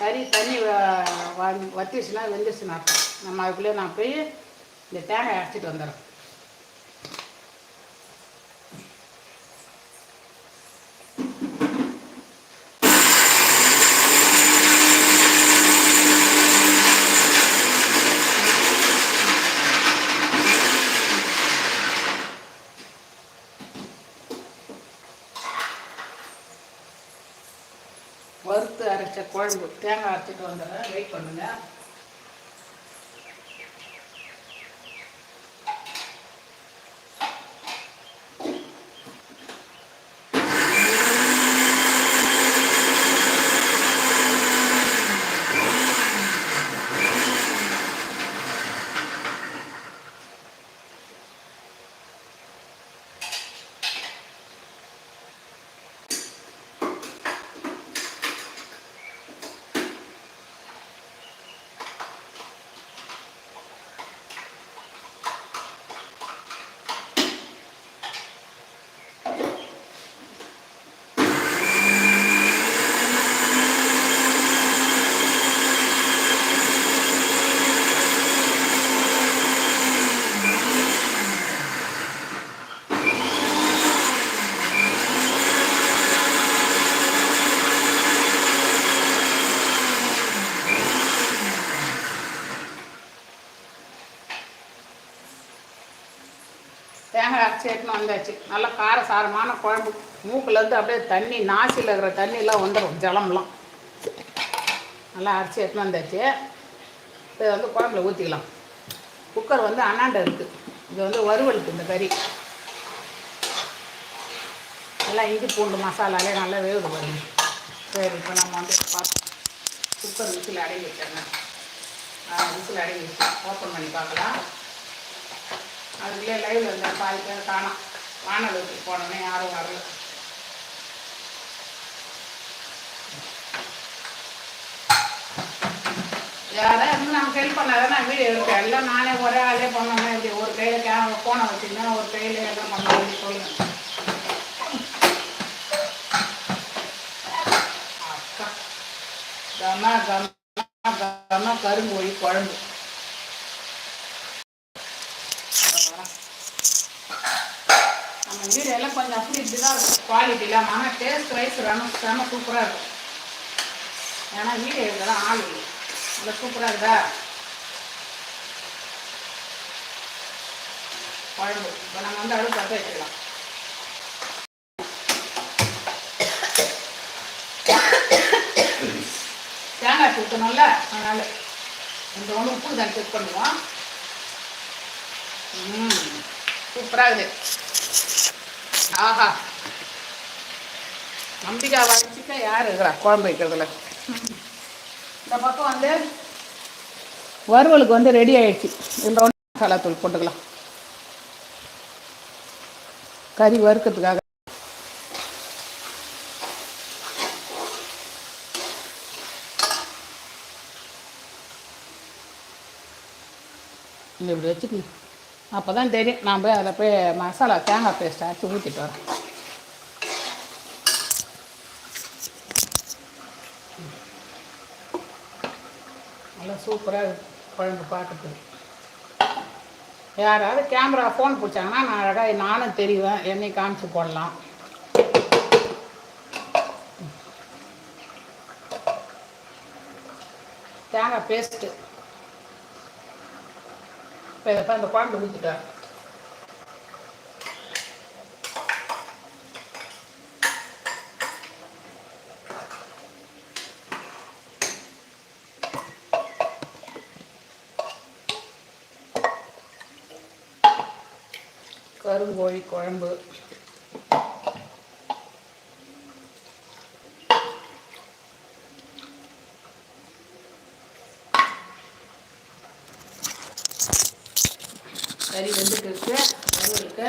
கறி தண்ணி வத்துச்சுன்னா வெந்துச்சுன்னா நம்ம அதுக்குள்ளே நான் போய் இந்த தேங்காய் அரைச்சிட்டு வந்துடுறோம் வறுத்து அரைச்ச குழம்பு தேங்காய் அரைச்சிட்டு வந்துடுறேன். வெயிட் பண்ணுங்கள் தேங்காய் அரைச்சி எடுத்துன்னு வந்தாச்சு. நல்லா காரசாரமான குழம்பு. மூக்கிலேருந்து அப்படியே தண்ணி நாசியில் இருக்கிற தண்ணியெலாம் வந்துடும் ஜலம்லாம். நல்லா அரைச்சி எடுத்துன்னு வந்தாச்சு. இதை வந்து குழம்புல ஊற்றிக்கலாம் குக்கர் வந்து அண்ணாண்ட இருக்குது இது வந்து வறுவலுக்கு இந்த கறி. நல்லா இஞ்சி பூண்டு மசாலாலே நல்லா வேகுது பாருங்க. சரி இப்போ நம்ம வந்து பார்த்து குக்கர் விசில் அடங்கி வச்சாங்க விசில் அடங்கி வச்சு ஓப்பன் பண்ணி பார்க்கலாம். அதுக்குள்ளே லைவில் இருந்த பாதி பேர் காணோம். வானலுக்கு போனோன்னே யாரும் வரல. யாராவது இருந்து நமக்கு ஹெல்ப் பண்ணாதான் நான் வீடியோ எடுப்பேன் எல்லாம் நானே ஒரே ஆளே பண்ணோம்னா இப்படி ஒரு கையில் கேமரா ஃபோனை வச்சுருந்தேன் ஒரு கையில் எல்லாம் பண்ண சொல்லுங்க. அக்கா கம கம கரும்பு கருங்கோழி குழம்பு. வீடு எல்லாம் கொஞ்சம் அப்படி இப்படி தான் இருக்கும். குவாலிட்டி இல்லாமல் ஆனால் டேஸ்ட் வைஸ் ரொம்ப செம சூப்பராக இருக்கும். ஏன்னா வீடு இருக்கிறதான் ஆள் இல்லை. நல்லா சூப்பராக இருக்குதா? குழம்பு. இப்போ நம்ம வந்து அடுப்பு பற்ற வச்சுக்கலாம். தேங்காய் சுத்தணும்ல அதனால இந்த ஒன்று உப்பு தான் செக் பண்ணுவோம். ம் சூப்பராக இருக்குது. ஆஹா. நம்பிக்கை வளர்ச்சிக்க யார் இருக்கிறா? குழம்பு வைக்கிறதுல. இந்த பக்கம் வந்து வறுவலுக்கு வந்து ரெடி ஆயிடுச்சு. இதில் ஒன்று மசாலா தூள் போட்டுக்கலாம். கறி வறுக்கிறதுக்காக. இப்படி வச்சுக்கணும். அப்போ தான் தெரியும். நான் போய் அதில் போய் மசாலா தேங்காய் பேஸ்ட் அரைச்சி ஊற்றிட்டு வரேன். நல்லா சூப்பராக குழம்பு பார்க்கறதுக்கு. யாராவது கேமரா ஃபோன் பிடிச்சாங்கன்னா நான் அழகாக நானும் தெரிவேன். என்னையும் காமிச்சு போடலாம். தேங்காய் பேஸ்ட்டு இப்போ இதை இந்த குழம்பு ஊற்றிட்டேன் கருங்கோழி குழம்பு கறி வெந்துட்டு இருக்கு. வறுவலுக்கு